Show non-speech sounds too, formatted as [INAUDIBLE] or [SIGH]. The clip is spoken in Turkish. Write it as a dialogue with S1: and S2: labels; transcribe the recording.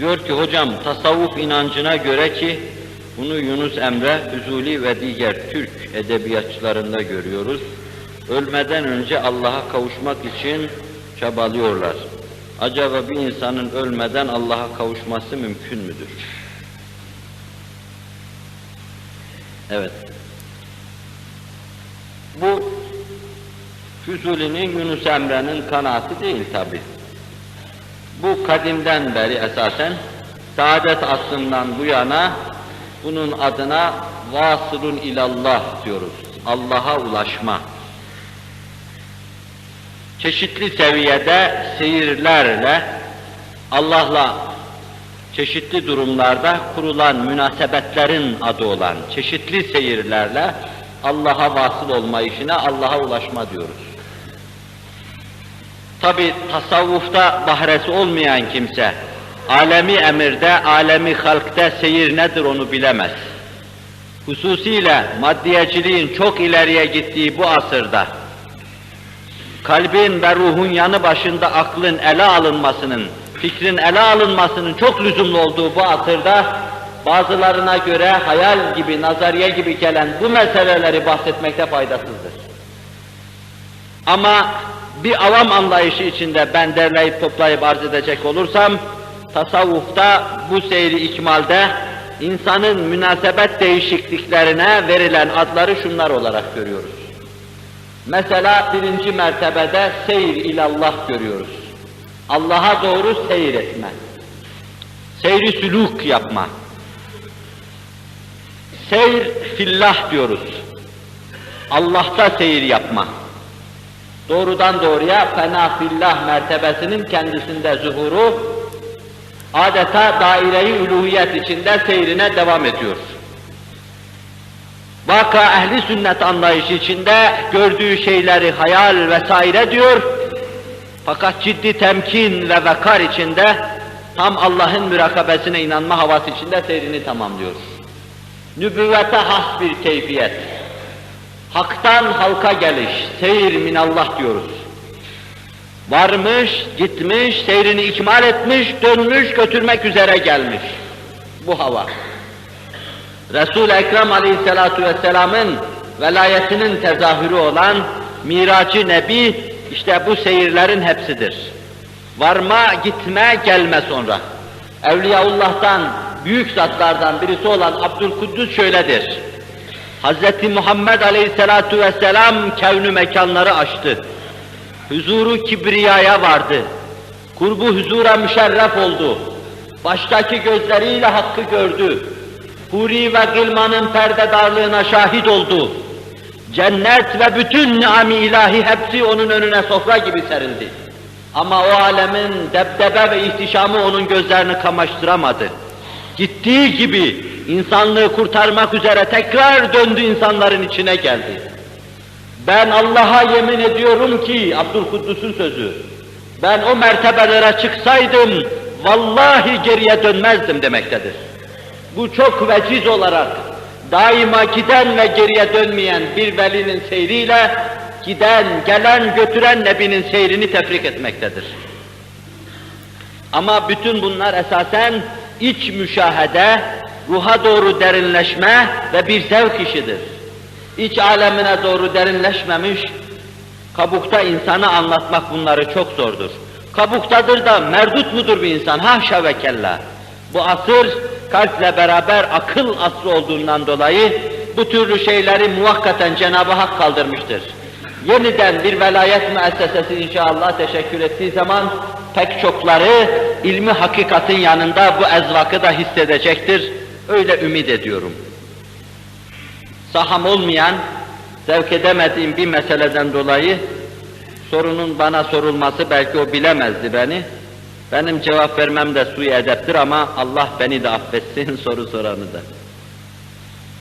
S1: Diyor ki hocam tasavvuf inancına göre ki bunu Yunus Emre, Füzuli ve diğer Türk edebiyatçılarında görüyoruz. Ölmeden önce Allah'a kavuşmak için çabalıyorlar. Acaba bir insanın ölmeden Allah'a kavuşması mümkün müdür? Evet. Bu Füzuli'nin Yunus Emre'nin kanaati değil tabi. Bu kadimden beri esasen saadet asrından bu yana bunun adına vasılun ilallah diyoruz. Allah'a ulaşma. Çeşitli seviyede seyirlerle Allah'la çeşitli durumlarda kurulan münasebetlerin adı olan çeşitli seyirlerle Allah'a vasıl olma işine Allah'a ulaşma diyoruz. Tabi tasavvufta bahresi olmayan kimse, alemi emirde, alemi halkta seyir nedir onu bilemez. Hususiyle maddiyeciliğin çok ileriye gittiği bu asırda, kalbin ve ruhun yanı başında aklın ele alınmasının, fikrin ele alınmasının çok lüzumlu olduğu bu asırda, bazılarına göre hayal gibi, nazariye gibi gelen bu meseleleri bahsetmekte faydasızdır. Ama bir avam anlayışı içinde ben derleyip toplayıp arz edecek olursam, tasavvufta bu seyri ikmalde insanın münasebet değişikliklerine verilen adları şunlar olarak görüyoruz. Mesela birinci mertebede seyir ilallah görüyoruz. Allah'a doğru seyir etme. Seyri sülük yapma. Seyir fillah diyoruz. Allah'ta seyir yapma doğrudan doğruya fena fillah mertebesinin kendisinde zuhuru adeta daire-i uluhiyet içinde seyrine devam ediyor. Vaka ehli sünnet anlayışı içinde gördüğü şeyleri hayal vesaire diyor. Fakat ciddi temkin ve vekar içinde tam Allah'ın mürakabesine inanma havası içinde seyrini tamamlıyor. Nübüvvete has bir keyfiyet. Hak'tan halka geliş, seyir minallah diyoruz. Varmış, gitmiş, seyrini ikmal etmiş, dönmüş, götürmek üzere gelmiş. Bu hava. Resul-i Ekrem aleyhissalatu vesselamın velayetinin tezahürü olan Miracı Nebi, işte bu seyirlerin hepsidir. Varma, gitme, gelme sonra. Evliyaullah'tan, büyük zatlardan birisi olan Abdülkuddüs şöyledir. Hz. Muhammed Aleyhisselatu Vesselam kevnü mekanları açtı. Huzuru kibriyaya vardı. Kurbu huzura müşerref oldu. Baştaki gözleriyle hakkı gördü. Huri ve Gılman'ın perdedarlığına şahit oldu. Cennet ve bütün ni'am-ı ilahi hepsi onun önüne sofra gibi serildi. Ama o alemin debdebe ve ihtişamı onun gözlerini kamaştıramadı. Gittiği gibi insanlığı kurtarmak üzere tekrar döndü insanların içine geldi. Ben Allah'a yemin ediyorum ki, Abdülkuddus'un sözü, ben o mertebelere çıksaydım, vallahi geriye dönmezdim demektedir. Bu çok veciz olarak, daima giden ve geriye dönmeyen bir velinin seyriyle, giden, gelen, götüren Nebi'nin seyrini tefrik etmektedir. Ama bütün bunlar esasen iç müşahede, ruha doğru derinleşme ve bir zevk işidir. İç alemine doğru derinleşmemiş, kabukta insanı anlatmak bunları çok zordur. Kabuktadır da merdut mudur bir insan? Haşa ve kella. Bu asır kalple beraber akıl asrı olduğundan dolayı bu türlü şeyleri muhakkaten Cenab-ı Hak kaldırmıştır. Yeniden bir velayet müessesesi inşallah teşekkür ettiği zaman pek çokları ilmi hakikatin yanında bu ezvakı da hissedecektir. Öyle ümit ediyorum. Saham olmayan, zevk edemediğim bir meseleden dolayı sorunun bana sorulması belki o bilemezdi beni. Benim cevap vermem de suyu edeptir ama Allah beni de affetsin [LAUGHS] soru soranı da.